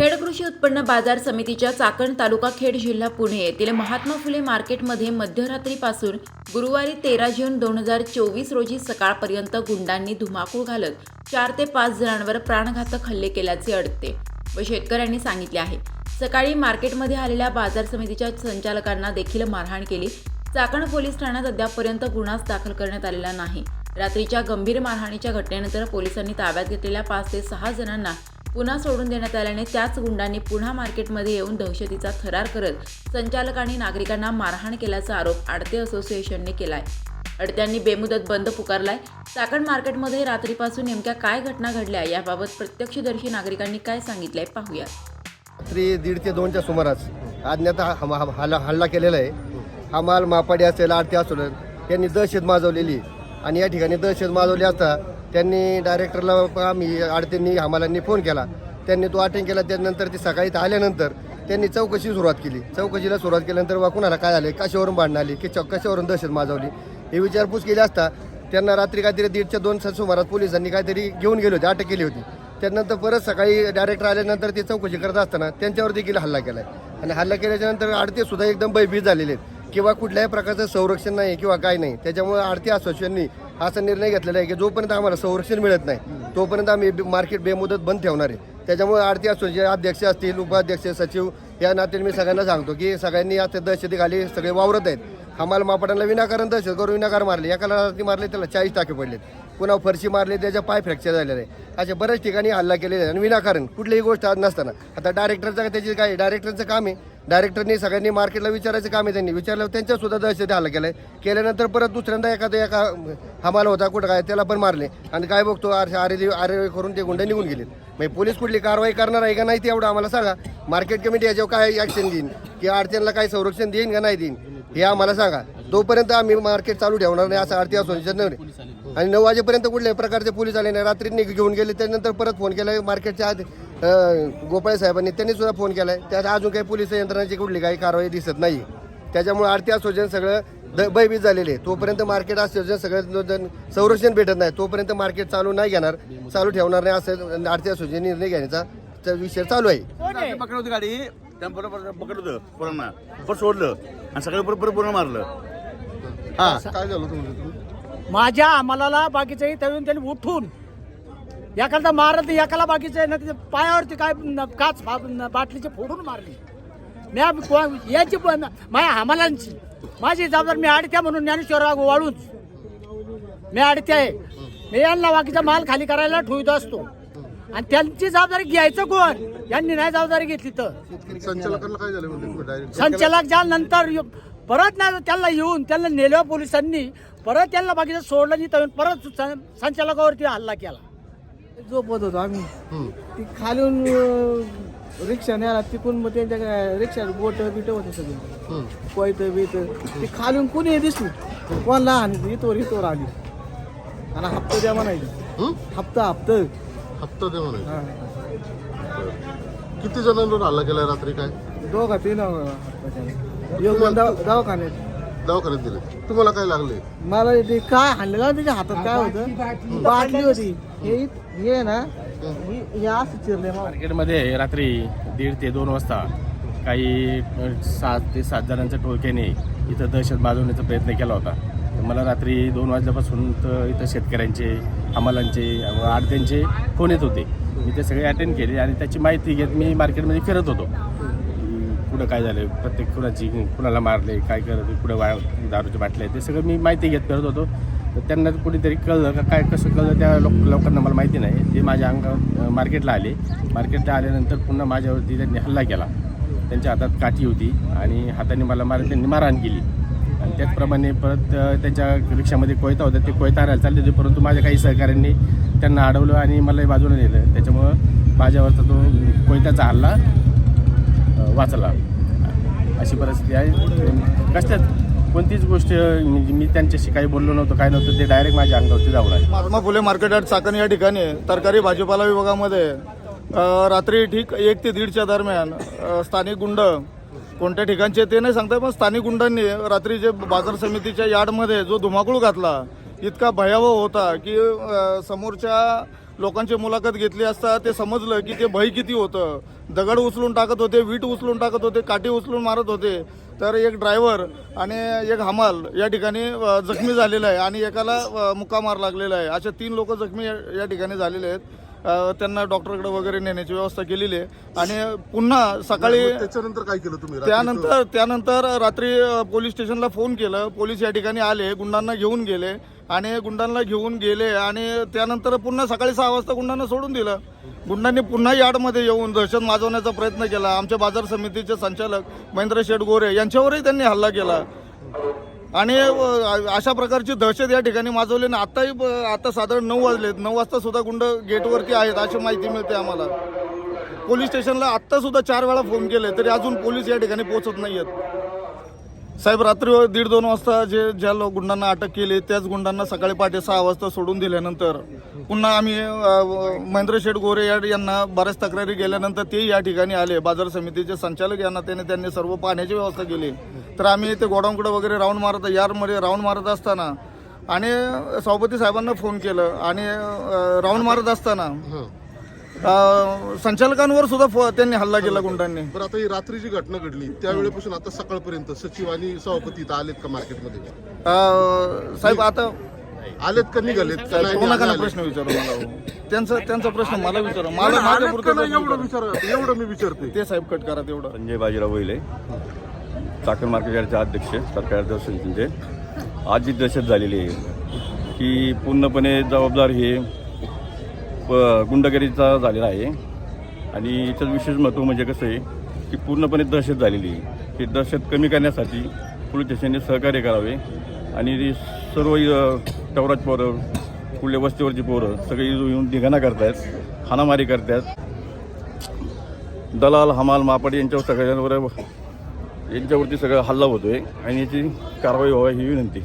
खेड कृषी उत्पन्न बाजार समितीच्या चाकण तालुका खेड जिल्हा पुणे येथील महात्मा फुले मार्केटमध्ये मध्यरात्रीपासून गुरुवारी तेरा जून दोन हजार चोवीस रोजी सकाळपर्यंत गुंडांनी धुमाकूळ घालत चार ते पाच जणांवर प्राणघातक हल्ले केल्याचे अडकते व शेतकऱ्यांनी सांगितले आहे. सकाळी मार्केटमध्ये आलेल्या बाजार समितीच्या संचालकांना देखील मारहाण केली. चाकण पोलीस ठाण्यात अद्यापपर्यंत गुन्हाच दाखल करण्यात आलेला नाही. रात्रीच्या गंभीर मारहाणीच्या घटनेनंतर पोलिसांनी ताब्यात घेतलेल्या पाच ते सहा जणांना पुन्हा सोडून देण्यात आल्याने त्याच गुंडांनी पुन्हा मार्केटमध्ये येऊन दहशतीचा थरार करत संचालकांनी नागरिकांना मारहाण केल्याचा आरोप आडते असोसिएशनने केलाय. अडत्यांनी बेमुदत बंद पुकारलाय. चाकण मार्केटमध्ये रात्रीपासून नेमक्या काय घटना घडल्या याबाबत प्रत्यक्षदर्शी नागरिकांनी काय सांगितलंय पाहूया रात्री दीड ते दोनच्या सुमारास अज्ञात हल्ला हल्ला केलेला आहे. हा माल मापाडी असेल आरती असेल त्यांनी दहशत माजवलेली आणि या ठिकाणी दहशत माजवली असता त्यांनी डायरेक्टरला आम्ही आडत्यांनी हमालांनी फोन केला. त्यांनी तो अटेंड केला त्यानंतर ते सकाळी इथं आल्यानंतर त्यांनी चौकशी सुरुवात केली. चौकशीला सुरुवात केल्यानंतर वा कुणाला काय आले कशावरून भांडणं आली की चौ- कशावरून दहशत माजवली? हे विचारपूस केली असता त्यांना रात्री काहीतरी दीडच्या दोन सुमारात पोलिसांनी काहीतरी घेऊन गेले होते अटक केली होती. त्यानंतर परत सकाळी डायरेक्टर आल्यानंतर ते चौकशी करत असताना त्यांच्यावर देखील हल्ला केलाय. आणि हल्ला केल्याच्यानंतर आडते सुद्धा एकदम भयभीत झालेले आहेत. किंवा कुठल्याही प्रकारचं संरक्षण नाही किंवा काय नाही. त्याच्यामुळे आरती असोसिएशननी असा निर्णय घेतलेला आहे की जोपर्यंत आम्हाला संरक्षण मिळत नाही तोपर्यंत आम्ही मार्केट बेमुदत बंद ठेवणार आहे. त्याच्यामुळे आरती असोसिएशन अध्यक्ष असतील उपाध्यक्ष सचिव या नात्याने मी सगळ्यांना सांगतो की सगळ्यांनी आता दहशतीखाली सगळे वावरत आहेत. हमाल मापाटांना विनाकारण दहशत करून विनाकार मारले. एकाला रात्री मारले त्याला चाळीस टाके पडलेत. पुन्हा फरशी मारली त्याच्या पाय फ्रॅक्चर झालेले आहे अशा बऱ्याच ठिकाणी हल्ला केलेला आहे आणि विनाकारण कुठलीही गोष्ट आज नसताना. आता डायरेक्टरचं त्याची काय डायरेक्टरचं काम आहे. डायरेक्टरनी सगळ्यांनी मार्केटला विचारायचं काम आहे त्यांनी. विचारलं त्यांच्यासुद्धा दहशती हल्ला केलाय केल्यानंतर परत दुसऱ्यांदा एखादा एका हमाल होता कुठं काय त्याला पण मारले. आणि काय बघतो आर आरे आरे करून ते गुंडे निघून गेले. म्हणजे पोलीस कुठली कारवाई करणार आहे का नाही ते एवढं आम्हाला सांगा. मार्केट कमिटी याच्यावर काय ॲक्शन देईन की आरतीला काही संरक्षण देईन का नाही देईन? हे आम्हाला सांगा. तोपर्यंत आम्ही मार्केट चालू ठेवणार नाही असं आरती असोसिएशन आणि नऊ वाजेपर्यंत कुठल्याही प्रकारचे पोलीस आले नाही. रात्री निघ- घेऊन गेले त्यानंतर परत फोन केलाय मार्केटच्या अं, गोपाळ साहेबांनी त्यांनी सुद्धा फोन केलाय त्यात अजून काही पोलीस यंत्रणाची कुठली काही कारवाई दिसत नाही. त्याच्यामुळे आरती असोसिएशन सगळं द- भयभीत झालेले आहे. तोपर्यंत मार्केट असोसिएशन सगळं जण संरक्षण भेटत नाही. तोपर्यंत मार्केट चालू नाही घेणार चालू ठेवणार नाही असं आरती असोसिएशन निर्णय घेण्याचा विषय चालू आहे. गाडी. पकडली होती गाडी पोरांना सोडलं. आणि सगळं बरोबर पूर्ण मारलं. हा. काय झालं माझ्या आम्हाला बाकीचे तळून त्यांनी उठून एखादा मारत एकाला बाकीचे ना त्याच्या पायावरती काय काच बाटलीचे फोडून मारली. को- याची पण माझ्या हमालांची. माझी जबाबदार मी आडत्या म्हणून ज्ञानेश्वरराव वाळूच. मी आडत्या आहे. मी यांना बाकीचा माल खाली करायला ठेवत असतो. आणि त्यांची जबाबदारी घ्यायचं कोण? यांनी नाही जबाबदारी घेतली तर. संचालक ज्या नंतर येऊ- परत ना त्याला येऊन त्यांना नेलं पोलिसांनी परत त्यांना बाकीचं सोडलं नाही तर परत सं- संचालकावरती हल्ला केला. झोपत होतो आम्ही. ती खालून अं, रिक्षा न्यायला तिकून मग त्यांच्या रिक्षा बोट बिट होते सगळे. कोयत बित ती खालून कुणी दिसली? कोण लहान? इथवर इथवर आली. आणि हप्ता द्या म्हणायची. हप्ता हप्ता. हप्ता दे म्हणे हा. किती जणांवर हल्ला केलाय रात्री काय? दोघा तीन योग दवाखान्यात. दवाखान्यात दिले तुम्हाला काय लागले? मला ते काय हाणलेलं त्याच्या हातात? काय होतं? बाटली होती. हे हे ना हे. असं चिरले मला मार्केटमध्ये रात्री दीड ते दोन वाजता काही सात ते सात जणांच्या टोळक्याने इथं दहशत माजवण्याचा प्रयत्न केला होता. तर मला रात्री दोन वाजल्यापासून तर इथं शेतकऱ्यांचे हमालांचे आडत्यांचे फोन येत होते. मी ते सगळे अटेंड केले आणि त्याची माहिती घेत मी मार्केटमध्ये फिरत होतो. कुठं काय झालं प्रत्येक कुणाची कुणाला मारले काय करत कुठं वा दारूचे बाटले ते सगळं मी माहिती घेत करत होतो. तर त्यांना कुठेतरी कळलं का काय कसं कळलं त्या लोक लोकांना मला माहिती नाही. ते माझ्या अंगा मार्केटला आले. मार्केटला आल्यानंतर पुन्हा माझ्यावरती त्यांनी हल्ला केला. त्यांच्या हातात काठी होती आणि हाताने मला मार त्यांनी मारहाण केली. आणि त्याचप्रमाणे परत त्यांच्या रिक्षामध्ये कोयता होता ते कोयता आणायला चालले होते परंतु माझ्या काही सहकाऱ्यांनी त्यांना अडवलं आणि मलाही बाजूला नेलं. त्याच्यामुळं माझ्यावरचा तो कोयत्याचा हल्ला वाचला. अशी परिस्थिती आहे. कष्टात कोणतीच गोष्ट म्हणजे मी त्यांच्याशी काही बोललो नव्हतो काय नव्हतं ते डायरेक्ट माझ्या अंगावरती जाऊन आहे महात्मा फुले मार्केट यार्ड चाकण या ठिकाणी तरकारी भाजीपाला विभागामध्ये रात्री ठीक एक ते दीडच्या दरम्यान स्थानिक गुंड कोणत्या ठिकाणचे ते नाही सांगता पण स्थानिक गुंडांनी रात्री जे बाजार समितीच्या यार्डमध्ये जो धुमाकूळ घातला इतका भयावह होता की समोरच्या लोकांची मुलाखत घेतली असता ते समजलं की ते भय किती होतं. दगड उचलून टाकत होते वीट उचलून टाकत होते काठी उचलून मारत होते. तर एक ड्रायव्हर आणि एक हमाल या ठिकाणी जखमी झालेला आहे आणि एकाला मुक्का मार लागलेला आहे. अशा तीन लोक जखमी या ठिकाणी झालेले आहेत. त्यांना डॉक्टरकडे वगैरे नेण्याची व्यवस्था केलेली आहे. आणि पुन्हा सकाळी त्याच्यानंतर काय केलं तुम्ही? त्यानंतर त्यानंतर रात्री पोलीस स्टेशनला फोन केलं. पोलीस या ठिकाणी आले गुंडांना घेऊन गेले. आणि गुंडांना घेऊन गेले आणि त्यानंतर पुन्हा सकाळी सहा वाजता गुंडांना सोडून दिलं. गुंडांनी पुन्हा यार्डमध्ये येऊन दहशत माजवण्याचा प्रयत्न केला. आमच्या बाजार समितीचे संचालक महेंद्र शेठ गोरे यांच्यावरही त्यांनी हल्ला केला. आणि अशा प्रकारची दहशत या ठिकाणी माजवली आणि आत्ताही आता साधारण नऊ वाजलेत. नऊ वाजता सुद्धा गुंड गेटवरती आहेत अशी माहिती मिळते आम्हाला. पोलीस स्टेशनला आत्ता सुद्धा चार वेळा फोन केले तरी अजून पोलीस या ठिकाणी पोहोचत आहेत साहेब रात्री हो- दीड दोन वाजता जे ज्या लोक गुंडांना अटक केली त्याच गुंडांना सकाळी पहाटे सहा वाजता सोडून दिल्यानंतर पुन्हा आम्ही महेंद्र शेठ गोरे या- यांना बऱ्याच तक्रारी गेल्यानंतर ते या ठिकाणी आले. बाजार समितीचे संचालक यांना त्याने त्यांनी सर्व पाण्याची व्यवस्था केली. तर आम्ही ते गोडाऊनकडे वगैरे राऊंड मारत यारमध्ये राऊंड मारत असताना आणि सभापती साहेबांना फोन केलं आणि राऊंड मारत असताना अ, संचालकांवर सुद्धा फो- त्यांनी हल्ला केला गुंडांनी. बरं आता ही रात्री जी घटना घडली त्यावेळेपासून आता सकाळपर्यंत सचिव आणि सभापती इथं आलेत का मार्केटमध्ये? अ, साहेब आता आलेत का निघालेत? का नाही कोणा आले? कोणा प्रश्न विचारू मला. हो. त्यांचा त्यांचा प्रश्न मला विचारा. मला आलेत माझ्या का पुरतं नाही? एवढं विचारा. एवढं मी विचारते ते साहेब कट करा तेवढं. संजय बाजीराव वैले चाकण मार्केट यार्डचे अध्यक्ष सरकार दहशतीचे आज जी दहशत झालेली आहे की पूर्णपणे जबाबदार हे गुंडगिरीचा झालेला आहे. आणि याचं विशेष महत्त्व म्हणजे कसं आहे की पूर्णपणे दहशत झालेली आहे. ही दहशत कमी करण्यासाठी पोलीस स्टेशनने सहकार्य करावे. आणि सर्व टवराज पोरं कुठल्या वस्तीवरची पोरं सगळी येऊन धिंगाणा करतायत हाणामारी करतायत. दलाल हमाल मापाडी यांच्यावर सगळ्यांवर यांच्यावरती सगळं हल्ला होतो आहे आणि याची कारवाई व्हावी ही विनंती.